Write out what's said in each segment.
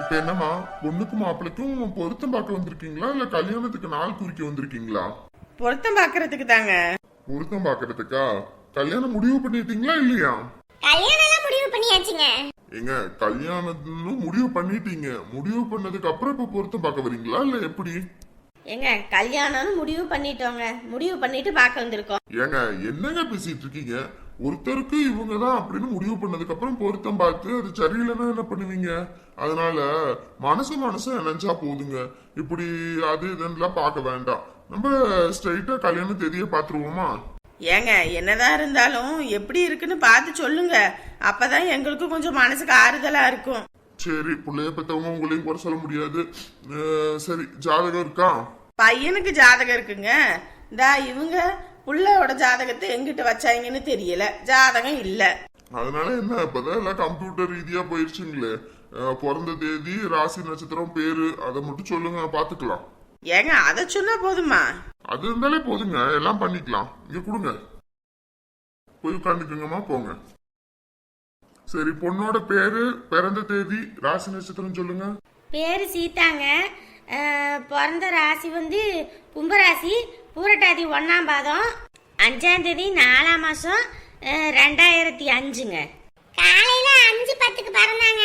இப்ப என்னம்மா பொண்ணுக்கும் மாப்பிள்ளைக்கும் பொருத்தம் பார்க்க வந்திருக்கீங்களா? இல்ல கல்யாணத்துக்கு நாள் குறிக்க வந்திருக்கீங்களா? பொருத்தம் பார்க்கறதுக்கு தாங்க. பொருத்தம் பார்க்கறதுக்கா? கல்யாணம் முடிவு பண்ணிட்டீங்களா இல்லையா? கல்யாணம் எல்லாம் முடிவு பண்ணியாச்சுங்க. ஏங்க கல்யாணம்னு முடிவு பண்ணிட்டீங்க. முடிவு பண்ணதுக்கு அப்புறம் இப்ப பொருத்தம் பார்க்க வரீங்களா இல்ல எப்படி? ஏங்க கல்யாணம்னு முடிவு பண்ணிட்டோங்க. முடிவு பண்ணிட்டு பார்க்க வந்திருக்கோம். ஏங்க என்னங்க பேசிட்டு இருக்கீங்க? ஒருத்தருக்கு இவங்க தான் அப்படின்னு முடிவு பண்ணதுக்கு அப்புறம் பொருத்தம் பார்த்து அது சரியில்லைன்னா என்ன பண்ணுவீங்க? அதனால மனசு மனசு நினைச்சா போதுங்க. இப்படி அது இதெல்லாம் பார்க்க வேண்டாம். நம்ம ஸ்ட்ரைட்டா கல்யாண தேதியை பார்த்துருவோமா? ஏங்க என்னதான் இருந்தாலும் எப்படி இருக்குன்னு பார்த்து சொல்லுங்க. அப்பதான் எங்களுக்கும் கொஞ்சம் மனசுக்கு ஆறுதலா இருக்கும். சரி பிள்ளைய பெற்றவங்க உங்களையும் குறை சொல்ல முடியாது. சரி ஜாதகம் இருக்கா? பையனுக்கு ஜாதகம் இருக்குங்க. இந்தா இவங்க புள்ளையோட ஜாதகத்தை எங்கிட்ட வச்சாங்கன்னு தெரியல. ஜாதகம் இல்ல. அதனால என்ன இப்பதான் எல்லாம் கம்ப்யூட்டர் ரீதியா போயிருச்சுங்களே. பிறந்த தேதி ராசி நட்சத்திரம் பேரு அதை மட்டும் சொல்லுங்க பாத்துக்கலாம் ஏங்க அதை சொன்னா போதுமா? அது இருந்தாலே போதுங்க எல்லாம் பண்ணிக்கலாம். இங்க கொடுங்க. போய் உட்காந்துக்குங்கம்மா போங்க. சரி பொண்ணோட பேரு பிறந்த தேதி ராசி நட்சத்திரம் சொல்லுங்க. பேரு சீதாங்க. பிறந்த ராசி வந்து கும்பராசி பூரட்டாதி ஒன்னாம் பாதம் அஞ்சாம் தேதி நாலாம் மாசம் ரெண்டாயிரத்தி அஞ்சுங்க. காலையில அஞ்சு பத்துக்கு பிறந்தாங்க.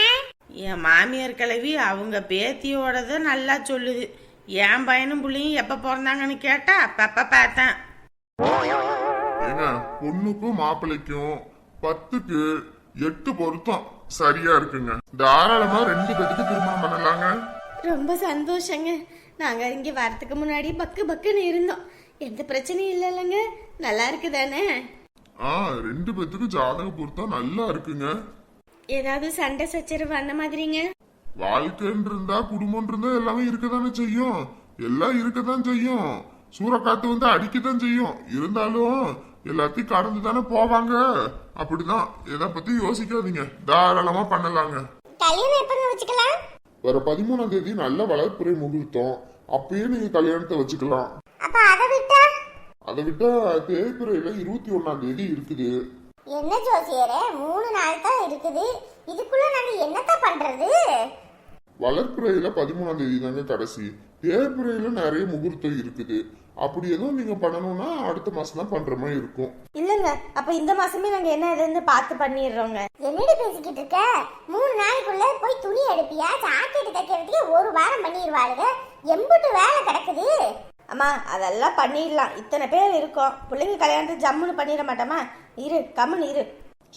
என் மாமியார் கிழவி அவங்க பேத்தியோடத நல்லா சொல்லுது. என் பையனும் புள்ளையும் எப்ப பிறந்தாங்கன்னு கேட்டா அப்பப்ப பார்த்தேன். ஏங்க பொண்ணுக்கும் மாப்பிள்ளைக்கும் பத்துக்கு எட்டு பொருத்தம் சரியா இருக்குங்க. தாராளமா ரெண்டு பேத்துக்கு திருமணம் பண்ணலாங்க. ரொம்ப சந்தோஷங்க. நாங்க இங்க வரதுக்கு முன்னாடி பக்கு பக்குன்னு இருந்தோம். எந்த பிரச்சனையும் இல்லைல்லங்க. நல்லா இருக்குதானே? ஆ ரெண்டு பேத்துக்கு ஜாதக பொருத்தம் நல்லா இருக்குங்க. ஏதாவது சண்டை சச்சரவு அந்த மாதிரிங்க? வாழ்க்கைன்னு இருந்தா குடும்பம் இருந்தா எல்லாமே இருக்கதானே செய்யும். எல்லாம் இருக்கதான் செய்யும். சூறக்காத்து வந்து அடிக்கத்தான் செய்யும். இருந்தாலும் எல்லாத்தையும் கடந்து தானே போவாங்க. அப்படிதான். எதை பத்தி யோசிக்காதீங்க. தாராளமா பண்ணலாங்க. கல்யாணம் எப்பங்க வச்சுக்கலாம்? வர பதிமூணாம் தேதி நல்ல வளர்ப்புறை முகூர்த்தம். அப்பயே நீங்க கல்யாணத்தை வச்சுக்கலாம். அப்ப அதை விட்டா? அதை விட்டா தேய்பிறையில இருபத்தி ஒண்ணாம் தேதி இருக்குது. என்ன ஜோசியரே மூணு நாள் தான் இருக்குது. இதுக்குள்ள நாங்க என்னத்த பண்றது? வளர்ப்புறையில பதிமூணாம் தேதி தாங்க கடைசி. தேய்பிறையில நிறைய முகூர்த்தம் இருக்குது. அப்படி எதுவும் நீங்க பண்ணணும்னா அடுத்த மாசம் தான் பண்ற மாதிரி இருக்கும். இல்லங்க அப்ப இந்த மாசமே நாங்க என்ன இதுன்னு பார்த்து பண்ணிடுறோங்க. என்னடி பேசிக்கிட்டு இருக்க? மூணு நாளைக்குள்ள போய் துணி எடுப்பியா? ஜாக்கெட் தைக்கிறதுக்கு ஒரு வாரம் பண்ணிடுவாளுங்க எம்புட்டு வேலை கிடக்குது. அம்மா அதெல்லாம் பண்ணிடலாம். இத்தனை பேர் இருக்கோம். பிள்ளைங்க கல்யாணத்துக்கு ஜம்முன்னு பண்ணிட மாட்டோமா? இரு கம்முன்னு இரு.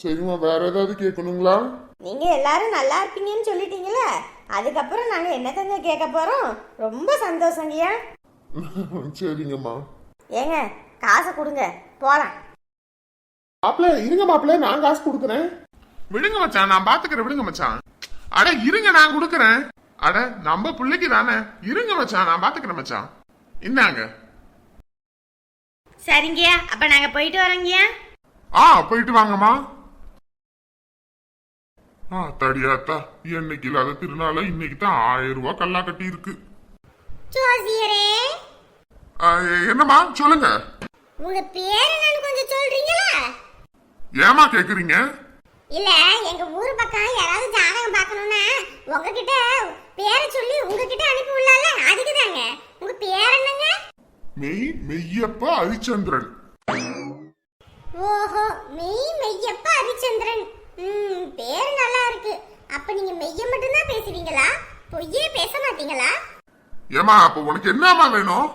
சரிம்மா வேற ஏதாவது கேட்கணுங்களா? நீங்க எல்லாரும் நல்லா இருப்பீங்கன்னு சொல்லிட்டீங்களே. அதுக்கப்புறம் நாங்க என்னத்தங்க கேட்க போறோம்? ரொம்ப சந்தோஷங்கய்யா. சரிங்கம்மா. ஏங்க காசை கொடுங்க போலாம். மாப்பிள்ள இருங்க மாப்பிள்ள நான் காசு கொடுக்குறேன். விடுங்க மச்சான் நான் பாத்துக்கிறேன் விடுங்க மச்சான். அட இருங்க நான் கொடுக்குறேன். அட நம்ம பிள்ளைக்கு தானே. இருங்க மச்சான் நான் பாத்துக்கிறேன் மச்சான். இந்தாங்க. சரிங்கய்யா அப்ப நாங்க போயிட்டு வரோங்கய்யா. ஆ போயிட்டு வாங்கம்மா. ஆ தடியாத்தா என்னைக்கு இல்லாத திருநாள இன்னைக்கு தான் ஆயிரம் ரூபாய் கல்லா கட்டி இருக்கு ஜோசியரே. என்னம்மா? சொல்லுங்க. உங்க பேர் என்னன்னு கொஞ்சம் சொல்றீங்களா? ஏமா கேக்குறீங்க? இல்ல எங்க ஊர் பக்கம் யாராவது ஜாதகம் பார்க்கணும்னா உங்ககிட்ட பேரை சொல்லி உங்ககிட்ட அனுப்பி விடலாம்ல அதுக்கு தாங்க உங்க பேர் என்னங்க? மெய் மெய்யப்ப ஹரிச்சந்திரன் ஓஹோ மெய் மெய்யப்ப ஹரிச்சந்திரன் ம் பேர் நல்லா இருக்கு. அப்ப நீங்க மெய்ய மட்டும்தான் பேசுவீங்களா? பொய்யே பேச மாட்டீங்களா? ஏமா அப்ப உனக்கு என்னம்மா வேணும்?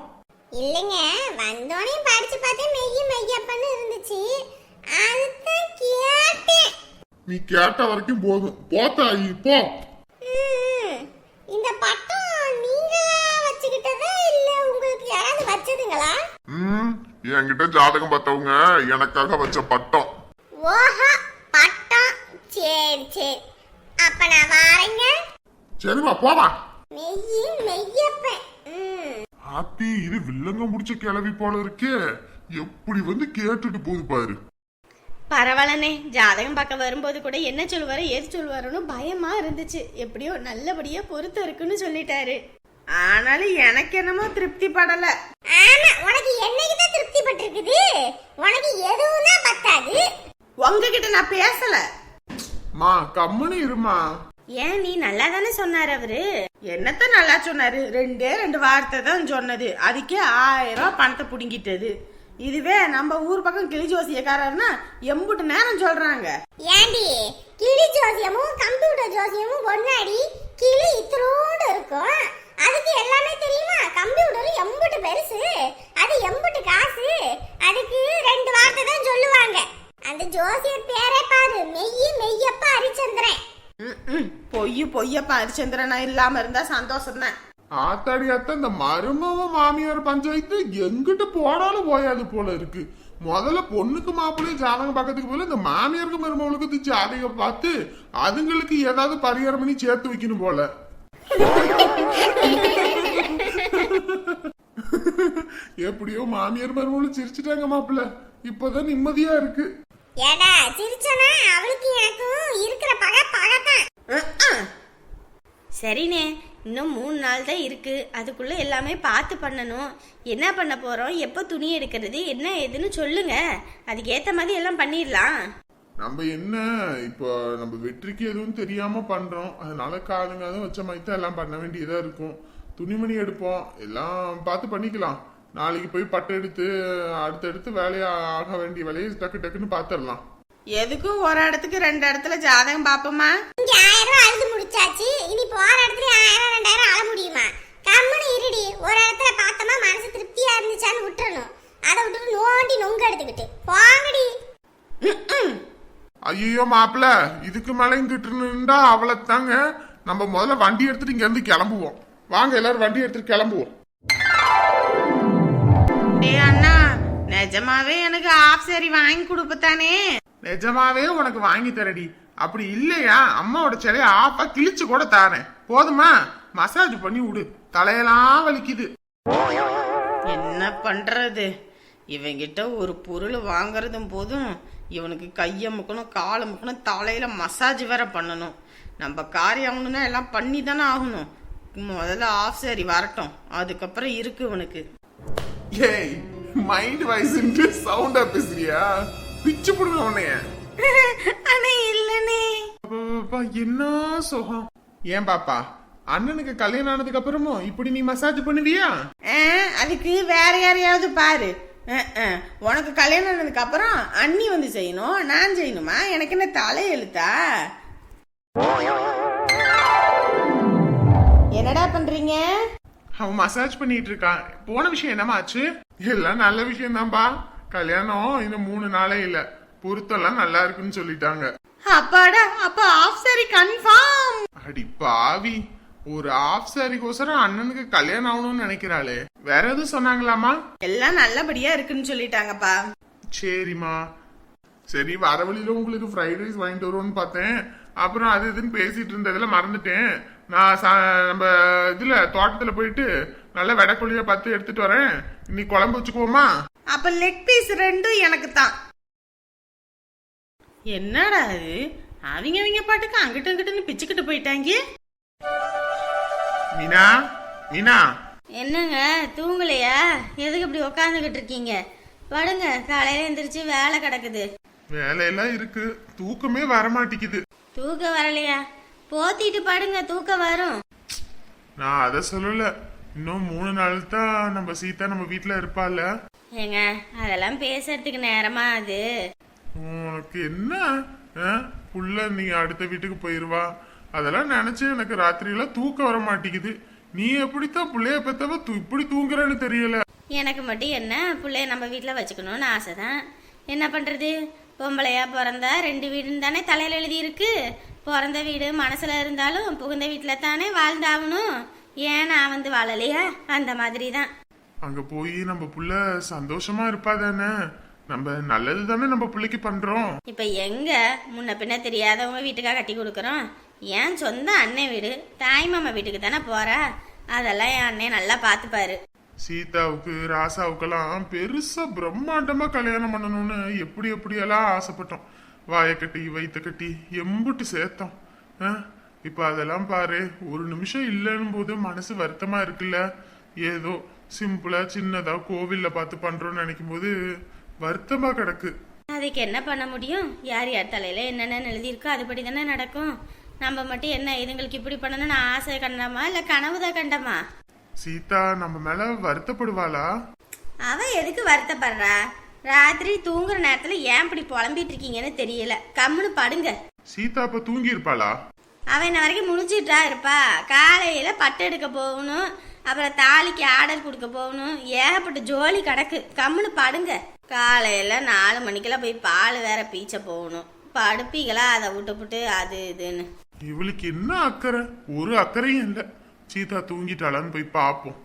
இல்லைங்க வந்தோடனே படிச்சு பார்த்தேன் மெய்ய மெய்யப்பன்னு இருந்துச்சு. அதுதான் கேட்டேன். நீ கேட்ட வரைக்கும் போதும். போத்தாயி போ. ம், இந்த பட்டம் நீங்க வச்சுக்கிட்டதா இல்ல உங்களுக்கு யாராவது வச்சதுங்களா? ம் என்கிட்ட ஜாதகம் பார்த்தவங்க எனக்காக வச்ச பட்டம். ஓஹோ பட்டம். சரி சரி. அப்ப நான் வாரேங்க. சரிம்மா போவா ஹாப்பி இது வில்லங்க முடிச்ச கிளவி போல இருக்கே. எப்படி வந்து கேட்டுட்டு போகுது பாரு. பரவாயில்லண்ணே. ஜாதகம் பார்க்க வரும்போது கூட என்ன சொல்லுவாரு ஏது சொல்லுவாருன்னு பயமா இருந்துச்சு. எப்படியோ நல்லபடியா பொறுத்து இருக்குன்னு சொல்லிட்டாரு. ஆனாலும் எனக்கு என்னமோ திருப்தி படல. ஆமா உனக்கு என்னைக்கு தான் திருப்தி பட்டிருக்குது உனக்கு எதுவும் பத்தாது. உங்ககிட்ட நான் பேசல. மா கம்முன்னு இருமா. ஏன் நீ நல்லா தானே சொன்னார் அவரு? என்னத்த நல்லா சொன்னாரு? ரெண்டே ரெண்டு வார்த்தை தான் சொன்னது. அதுக்கே ஆயிரம் ரூபாய் பணத்தை புடுங்கிட்டது. இதுவே நம்ம ஊர் பக்கம் கிளி ஜோசியக்காரர்னா எம்புட்டு நேரம் சொல்றாங்க. ஏண்டி? கிளி ஜோசியமும் கம்ப்யூட்டர் ஜோசியமும் ஒன்னாடி கிளி இத்திரோடு இருக்கும் அதுக்கு எல்லாமே தெரியுமா கம்ப்யூட்டர் எம்புட்டு பெருசு அது எம்புட்டு காசு அதுக்கு ரெண்டு வார்த்தை தான் சொல்லுவாங்க அந்த ஜோசியர் பேரே பாரு மெய்யி மெய்யப்பா ஹரிச்சந்திரன் ம்ம். பொய் பொய்யப்பா ஹரிச்சந்திரனா இல்லாம இருந்தா சந்தோஷம் தான் ஆத்தாடி அத்தை இந்த மருமவ மாமியார் பஞ்சாயத்து எங்கிட்ட போனாலும் போயாது போல இருக்கு. முதல்ல பொண்ணுக்கு மாப்பிள்ளையும் ஜாதகம் பார்க்கறதுக்கு போல இந்த மாமியாருக்கு மருமவளுக்கு ஜாதகம் பார்த்து அதுங்களுக்கு ஏதாவது பரிகாரம் பண்ணி சேர்த்து வைக்கணும் போல. எப்படியோ மாமியார் மருமகளும் சிரிச்சிட்டாங்க மாப்பிள்ள. இப்பதான் நிம்மதியா இருக்கு. ஏடா சிரிச்சனா அவளுக்கு எனக்கும் இருக்கிற பகை பகைத்தான் ம்ம். சரிண்ணே இன்னும் மூணு நாள் தான் இருக்குது அதுக்குள்ளே எல்லாமே பார்த்து பண்ணணும். என்ன பண்ண போகிறோம் எப்போ துணி எடுக்கிறது? என்ன ஏதுன்னு சொல்லுங்க. அதுக்கேற்ற மாதிரி எல்லாம் பண்ணிடலாம். நம்ம என்ன இப்போ நம்ம வெற்றிக்கு எதுவும் தெரியாமல் பண்ணுறோம் அதனால காதுங்காதும் வச்ச மாதிரி தான் எல்லாம் பண்ண வேண்டியதாக இருக்கும். துணிமணி எடுப்போம். எல்லாம் பார்த்து பண்ணிக்கலாம். நாளைக்கு போய் பட்டு எடுத்து அடுத்தடுத்து வேலையாக ஆக வேண்டிய வேலையை டக்கு டக்குன்னு பார்த்துடலாம். எதுக்கும் ஒரு இடத்துக்கு ரெண்டு இடத்துல ஜாதகம் பாப்போமா இங்க ஆயிரம் ரூபாய் அழுது முடிச்சாச்சு. இனி போற இடத்துல ஆயிரம் ரெண்டாயிரம் அழ முடியுமா? கம்முன்னு இருடி. ஒரு இடத்துல பார்த்தோமா மனசு திருப்தியா இருந்துச்சான்னு விட்டுறணும் அதை விட்டுட்டு நோண்டி நொங்க எடுத்துக்கிட்டு. போங்கடி. ஐயோ மாப்பிள்ள இதுக்கு மேலே இங்கிட்டு நின்றா அவ்வளோத்தாங்க நம்ம முதல்ல வண்டி எடுத்துட்டு இங்க இருந்து கிளம்புவோம். வாங்க எல்லாரும் வண்டி எடுத்துட்டு கிளம்புவோம். டேய் அண்ணா நிஜமாவே எனக்கு ஆஃப் சாரி வாங்கி கொடுப்பத்தானே நிஜமாவே உனக்கு வாங்கி தரடி. அப்படி இல்லையா? அம்மாவோட சிலைய ஆப்பா கிழிச்சு கூட தாரேன். போதுமா? மசாஜ் பண்ணி விடு. தலையெல்லாம் வலிக்குது. என்ன பண்றது? இவங்கிட்ட ஒரு பொருள் வாங்குறதும் போதும் இவனுக்கு கையை முக்கணும் காலை முக்கணும் தலையில மசாஜ் வேற பண்ணணும். நம்ம காரியம் ஆகணும்னா எல்லாம் பண்ணி தானே ஆகணும். முதல்ல ஆஃப் சாரி வரட்டும். அதுக்கப்புறம் இருக்கு இவனுக்கு. ஏய் மைண்ட் வாய்ஸ்ன்ட்டு சவுண்டா பேசுறியா? பிச்சு புடுங்க உன்னைய. அண்ணே இல்லனே அப்பா, என்ன சுகம்? ஏன் பாப்பா அண்ணனுக்கு கல்யாணம் ஆனதுக்கு அப்புறமும் இப்படி நீ மசாஜ் பண்ணுவியா? அதுக்கு வேற யாரையாவது பாரு. உனக்கு கல்யாணம் ஆனதுக்கு அப்புறம் அண்ணி வந்து செய்யணும் நான் செய்யணுமா? எனக்கு என்ன தலை எழுத்தா? என்னடா பண்றீங்க? அவன் மசாஜ் பண்ணிட்டு இருக்கான். போன விஷயம் என்னமா ஆச்சு? எல்லாம் நல்ல விஷயம் தான்பா கல்யாணம் இன்னும் மூணு நாளே இல்ல. பொருத்தம்லாம் நல்லா இருக்குன்னு சொல்லிட்டாங்க. அப்பாடா அப்ப ஆஃப் சாரி கன்ஃபார்ம் அடி பாவி. ஒரு ஆஃப் சாரிக்கோசரம் அண்ணனுக்கு கல்யாணம் ஆகணும்னு நினைக்கிறாளே. வேற எதுவும் சொன்னாங்களாமா எல்லாம் நல்லபடியா இருக்குன்னு சொல்லிட்டாங்கப்பா. சரிம்மா. சரி வர வழியில உங்களுக்கு ஃப்ரைட் ரைஸ் வாங்கிட்டு வருவோம்னு பார்த்தேன். அப்புறம் அது இதுன்னு பேசிட்டு இருந்ததுல மறந்துட்டேன். நான் சா- நம்ம இதுல தோட்டத்துல போயிட்டு நல்ல வெடக்கொழியா பார்த்து எடுத்துட்டு வரேன். இன்னைக்கு குழம்பு வச்சுக்குவோமா? அப்ப லெக் பீஸ் ரெண்டும் எனக்கு தான். என்னடா அது அவங்க அவங்க பாட்டுக்கு அங்கிட்டு அங்கிட்டுன்னு பிச்சுக்கிட்டு போயிட்டாங்க. மீனா மீனா. என்னங்க தூங்கலையா? எதுக்கு இப்படி உக்காந்துக்கிட்டு இருக்கீங்க? படுங்க காலையில எந்திரிச்சு வேலை கிடக்குது. வேலையெல்லாம் இருக்கு. தூக்கமே வர மாட்டேங்குது தூக்கம் வரலையா? போத்திட்டு படுங்க தூக்கம் வரும். நான் அதை சொல்லல. இன்னும் மூணு நாள் தான் நம்ம சீதா நம்ம வீட்டுல இருப்பால ஏங்க அதெல்லாம் பேசுறதுக்கு நேரமா அது? உனக்கு என்ன? ஆ? புள்ள நீ அடுத்த வீட்டுக்கு போயிருவா. அதெல்லாம் நினைச்சு எனக்கு ராத்திரியெல்லாம் தூக்கம் வர மாட்டேங்குது. நீ எப்படித்தான் புள்ளைய பெத்தவ தூ- இப்படி தூங்குறன்னு தெரியல. எனக்கு மட்டும் என்ன பிள்ளைய நம்ம வீட்டில் வச்சுக்கணும்னு ஆசை தான் என்ன பண்ணுறது பொம்பளையா பிறந்தா ரெண்டு வீடுன்னு தானே தலையில் எழுதி இருக்கு பிறந்த வீடு மனசில் இருந்தாலும் புகுந்த வீட்டில் தானே வாழ்ந்தாகணும். ஏன் நான் வந்து வாழலையா? அந்த மாதிரி தான் அங்க போய் நம்ம புள்ள சந்தோஷமா இருப்பா தானே? நம்ம நல்லது தானே நம்ம பிள்ளைக்கு பண்றோம். இப்போ எங்க? முன்ன பின்ன தெரியாதவங்க வீட்டுக்காக கட்டி கொடுக்குறோம். என் சொந்த அண்ணன் வீடு? தாய் மாமா வீட்டுக்கு தானே போறா? அதெல்லாம் என் அண்ணன் நல்லா பார்த்துப்பாரு. சீதாவுக்கு ராசாவுக்கெல்லாம் பெருசா பிரம்மாண்டமா கல்யாணம் பண்ணணும்னு எப்படி எப்படியெல்லாம் ஆசைப்பட்டோம். வாயை கட்டி வயிற்ற கட்டி எம்புட்டு சேர்த்தோம். ஆ? அதெல்லாம் பாரு ஒரு நிமிஷம் இல்லைன்னு போது மனசு வருத்தமா இருக்குல்ல? ஏதோ சிம்பிளா சின்னதா கோவில்ல பார்த்து பண்றோம்னு நினைக்கும் போது வருத்தமா கிடக்கு. அதுக்கு என்ன பண்ண முடியும்? யார் யார் தலையில என்னென்ன எழுதியிருக்கோ அதுபடி தானே நடக்கும். நம்ம மட்டும் என்ன இதுங்களுக்கு இப்படி பண்ணணும்னு ஆசை கண்டமா இல்ல கனவுதான் கண்டமா? சீதா நம்ம மேல வருத்தப்படுவாளா? அவ எதுக்கு வருத்தப்படுறா? ராத்திரி தூங்குற நேரத்துல ஏன் இப்படி புலம்பிட்டு இருக்கீங்கன்னு தெரியல. கம்முன்னு படுங்க. சீதா அப்ப தூங்கி இருப்பாளா அவன் இன்ன வரைக்கும் முடிச்சிட்டா இருப்பா. காலையில பட்டு எடுக்க போகணும். அப்புறம் தாலிக்கு ஆர்டர் கொடுக்க போகணும். ஏகப்பட்ட ஜோலி கிடக்கு. கம்முன்னு படுங்க. காலையில நாலு மணிக்கெல்லாம் போய் பால் வேற பீச்ச போகணும். படுப்பீங்களா? அதை விட்டுப்புட்டு அது இதுன்னு. இவளுக்கு என்ன அக்கறை? ஒரு அக்கறையும் இல்ல. சீதா தூங்கிட்டாளான்னு போய் பார்ப்போம்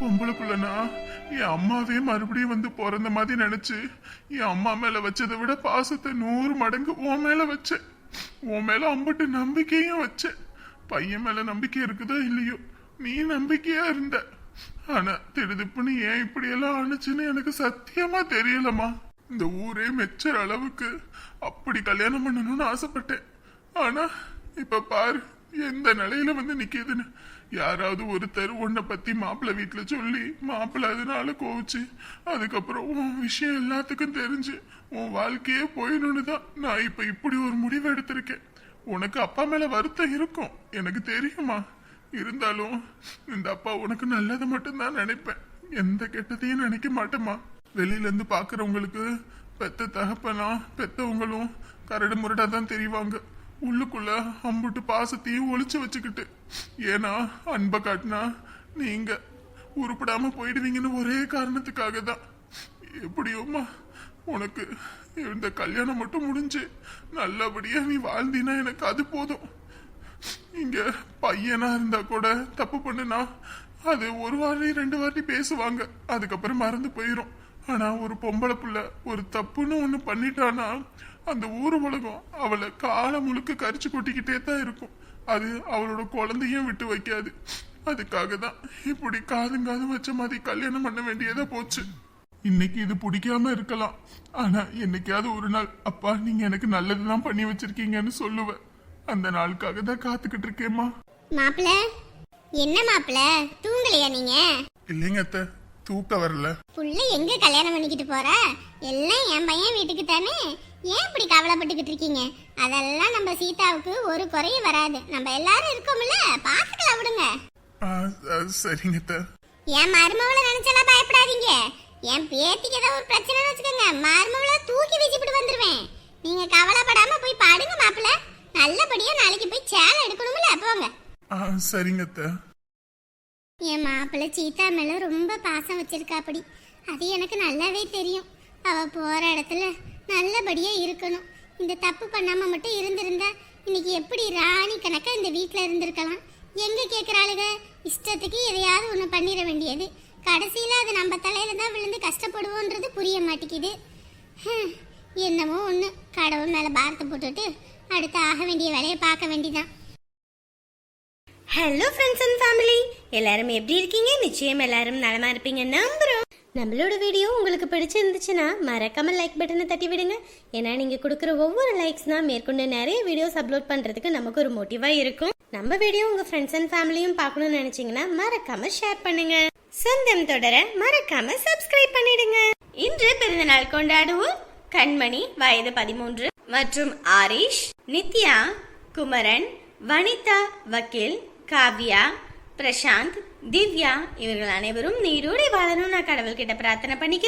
பொம்பளை புள்ளனா என் அம்மாவே மறுபடியும் வந்து பிறந்த மாதிரி நினைச்சு என் அம்மா மேல வச்சதை விட பாசத்தை நூறு மடங்கு உன் மேல வச்சேன். உன் மேல அம்பட்டு நம்பிக்கையும் வச்சேன். பையன் மேல நம்பிக்கை இருக்குதோ இல்லையோ நீ நம்பிக்கையா இருந்த. ஆனா திடுதிப்புன்னு ஏன் இப்படி எல்லாம் ஆனுச்சுன்னு எனக்கு சத்தியமா தெரியலம்மா. இந்த ஊரே மெச்சற அளவுக்கு அப்படி கல்யாணம் பண்ணணும்னு ஆசைப்பட்டேன். ஆனா இப்ப பாரு எந்த நிலையில வந்து நிக்கிதுன்னு. யாராவது ஒருத்தர் உன்னை பத்தி மாப்பிள்ளை வீட்டுல சொல்லி மாப்பிள்ளை அதனால கோவிச்சு அதுக்கப்புறம் உன் விஷயம் எல்லாத்துக்கும் தெரிஞ்சு உன் வாழ்க்கையே போயிடணும்னு தான் நான் இப்ப இப்படி ஒரு முடிவு எடுத்திருக்கேன். உனக்கு அப்பா மேல வருத்தம் இருக்கும் எனக்கு தெரியுமா? இருந்தாலும் இந்த அப்பா உனக்கு நல்லதை மட்டும்தான் நினைப்பேன். எந்த கெட்டதையும் நினைக்க மாட்டேமா வெளியில இருந்து பாக்குறவங்களுக்கு பெத்த தகப்பனா பெத்தவங்களும் கரடு முரடா தான் தெரிவாங்க. உள்ளுக்குள்ள அம்புட்டு பாசத்தையும் ஒழிச்சு வச்சுக்கிட்டு. ஏன்னா அன்பை காட்டினா நீங்க உருப்படாம போயிடுவீங்கன்னு ஒரே காரணத்துக்காக தான். எப்படியோம்மா உனக்கு இந்த கல்யாணம் மட்டும் முடிஞ்சு நல்லபடியா நீ வாழ்ந்தினா எனக்கு அது போதும். இங்க பையனா இருந்தா கூட தப்பு பண்ணுனா அது ஒரு வாரி ரெண்டு வாட்டி பேசுவாங்க. அதுக்கப்புறம் மறந்து போயிரும். ஆனா ஒரு பொம்பளை புள்ள ஒரு தப்புன்னு ஒண்ணு பண்ணிட்டானா அந்த ஊர் உலகம் அவளை காலம் முழுக்க கரிச்சு கொட்டிக்கிட்டே தான் இருக்கும். அது அவளோட குழந்தையும் விட்டு வைக்காது. அதுக்காக தான் இப்படி காதும் காதும் வச்ச மாதிரி கல்யாணம் பண்ண வேண்டியதா போச்சு. இன்னைக்கு இது பிடிக்காம இருக்கலாம். ஆனா என்னைக்காவது ஒரு நாள் அப்பா நீங்க எனக்கு நல்லதுதான் பண்ணி வச்சிருக்கீங்கன்னு சொல்லுவேன் அந்த நாளுக்காக தான் காத்துக்கிட்டு இருக்கேம்மா. மாப்பிள என்ன மாப்பிள? தூங்கலையா நீங்க? இல்லைங்க அத்தை தூக்கம் வரல. புள்ள எங்க கல்யாணம் பண்ணிக்கிட்டு போற? எல்லாம் என் பையன் வீட்டுக்கு தானே? ஏன் இப்படி கவலைப்பட்டுக்கிட்டு இருக்கீங்க? அதெல்லாம் நம்ம சீதாவுக்கு ஒரு குறையும் வராது. நம்ம எல்லாரும் இருக்கோம்ல பாத்துக்கலாம் விடுங்க. ஆ, ஆ, சரிங்க அத்தை. என் மருமவளை நினைச்செல்லாம் பயப்படாதீங்க. என் பேத்திக்கு ஏதாவது ஒரு பிரச்சனைன்னு வச்சுக்கோங்க. மருமவளை தூக்கி வீசிப்பிட்டு வந்துருவேன். நீங்க கவலைப்படாம போய் பாடுங்க மாப்பிள. நல்லபடியா நாளைக்கு போய் சேலை எடுக்கணும்ல போங்க ஆ சரிங்க அத்தை. என் மாப்பிள்ளை சீதா மேல ரொம்ப பாசம் வச்சிருக்காப்படி. அது எனக்கு நல்லாவே தெரியும். அவ போற இடத்துல நல்லபடியா இருக்கணும். இந்த தப்பு பண்ணாம மட்டும் இருந்திருந்தா இன்னைக்கு எப்படி ராணி கணக்கா இந்த வீட்ல இருந்திருக்கலாம்? எங்க கேக்குறாளுக? இஷ்டத்துக்கு எதையாவது ஒண்ணு பண்ணிட வேண்டியது. கடைசியில அது நம்ம தலையில தான் விழுந்து கஷ்டப்படுவோன்றது புரிய மாட்டேங்குது. ஹம், என்னமோ ஒண்ணு. கடவுள் மேல பாரத்தை போட்டுட்டு அடுத்து ஆக வேண்டிய வேலையை பார்க்க வேண்டிதான். ஹலோ ஃப்ரெண்ட்ஸ் அண்ட் ஃபேமிலி எல்லாரும் எப்படி இருக்கீங்க? நிச்சயம் எல்லாரும் நலமா இருப்பீங்க. நம்புறோம். நம்மளோட வீடியோ உங்களுக்கு பிடிச்சிருந்துச்சுன்னா மறக்காம லைக் பட்டனை தட்டி விடுங்க. ஏன்னா நீங்க கொடுக்குற ஒவ்வொரு லைக்ஸ் தான் மேற்கொண்டு நிறைய வீடியோஸ் அப்லோட் பண்றதுக்கு நமக்கு ஒரு மோட்டிவா இருக்கும். நம்ம வீடியோ உங்க ஃப்ரெண்ட்ஸ் அண்ட் ஃபேமிலியும் பார்க்கணும்னு நினைச்சீங்கன்னா மறக்காம ஷேர் பண்ணுங்க. சொந்தம் தொடர மறக்காம சப்ஸ்கிரைப் பண்ணிடுங்க. இன்று பிறந்தநாள் கொண்டாடுவோம். கண்மணி வயது பதிமூன்று. மற்றும் ஆரிஷ் நித்யா குமரன் வனிதா வக்கீல் காவ்யா பிரசாந்த் திவ்யா இவர்கள் அனைவரும் நீரோடி வாழணும் நான் கடவுள்கிட்ட பிரார்த்தனை பண்ணிக்க